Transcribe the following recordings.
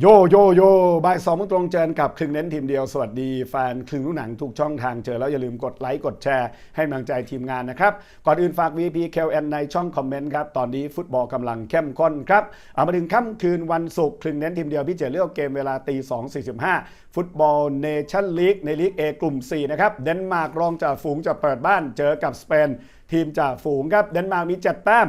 โยโยโยบ่ายสองมงตรงเจอกับครึ่งเน้นทีมเดียว สวัสดีแฟนครึ่งลูกหนังทุกช่องทางเจอแล้วอย่าลืมกดไลค์กดแชร์ให้กำลังใจทีมงานนะครับ ก่อนอื่นฝาก VP KLN ในช่องคอมเมนต์ครับ ตอนนี้ฟุตบอลกำลังเข้มข้นครับ เอามาถึงค่ำคืนวันศุกร์ครึ่งเน้นทีมเดียว พี่เจเลือกเกมเวลาตี2 45ฟุตบอลเนชั่นลีกในลีก A กลุ่ม 4 นะครับ เดนมาร์กรองจากฝูงจะเปิดบ้านเจอกับสเปนทีมจากฝูงครับเดนมาร์กมี7แต้ม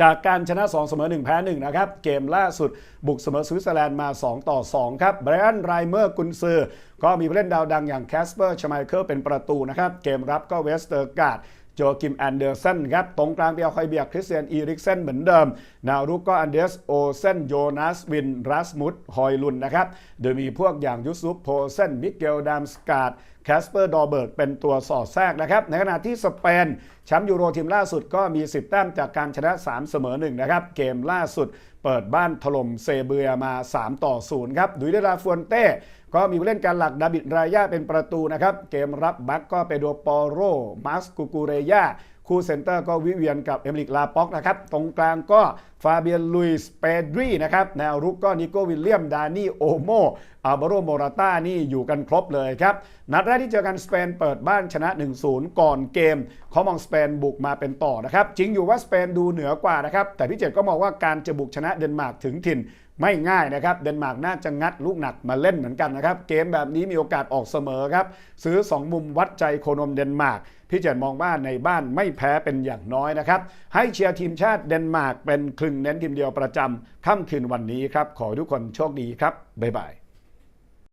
จากการชนะ 2 เสมอ 1 แพ้ 1 นะครับ เกมล่าสุดบุกเสมอสวิตเซอร์แลนด์มา 2 ต่อ 2 ครับไบรอันไรเมอร์กุนซือ ก็มีผู้เล่นดาวดังอย่างแคสเปอร์ชไมเคิลเป็นประตูนะครับ เกมรับก็เวสเตอร์การ์ดโจกิมแอนเดอร์สันครับ ตรงกลางเปียคอยเบียคริสเตียนอีริกเซนเหมือนเดิมแนวรุกก็อันเดสโอเซนโยนาสวินรัสมุดฮอยลุนนะครับ โดยมีพวกอย่างยุซุปโพเซนมิเกลดามสกาด แคสเปอร์ดอเบิร์กเป็นตัวสอดแทรกนะครับ ในขณะที่สเปนแชมป์ยูโรทีมล่าสุดก็มี 10 แต้มจากการชนะ 3 เสมอ1นะครับ เกมล่าสุดเปิดบ้านถล่มเซเบียมา 3 ต่อ 0 ครับดุยเดลาฟวนเต้ก็มีผู้เล่นการหลักดาบิดรายาเป็นประตูนะครับ เกมรับบัคก็เปโดปอโรมาสกูกูเรยาคู่เซนเตอร์ก็วิเวียนกับเอมริกลาป็อกนะครับ ตรงกลางก็ฟาเบียนลุยส์เปดรีนะครับ แนวรุกก็นิโกวิลเลียม ดานี่ โอโมอัลบาโรโมราต้านี่อยู่กันครบเลยครับ นัดแรกที่เจอกันสเปนเปิดบ้านชนะ 1-0 ก่อนเกมเขามองสเปนบุกมาเป็นต่อนะครับ จริงอยู่ว่าสเปนดูเหนือกว่านะครับ แต่พี่เจตก็มองว่าการจะบุกชนะเดนมาร์กถึงถิ่นไม่ง่ายนะครับ เดนมาร์กน่าจะงัดลูกหนักมาเล่นเหมือนกันนะครับ เกมแบบนี้มีโอกาสออกเสมอครับ ซื้อ 2 มุมวัดใจโคนมเดนมาร์กพี่เจนมองว่าในบ้านไม่แพ้เป็นอย่างน้อยนะครับ ให้เชียร์ทีมชาติเดนมาร์กเป็นคลึงเน้นทีมเดียวประจำค่ำคืนวันนี้ครับ ขอทุกคนโชคดีครับบ๊ายบาย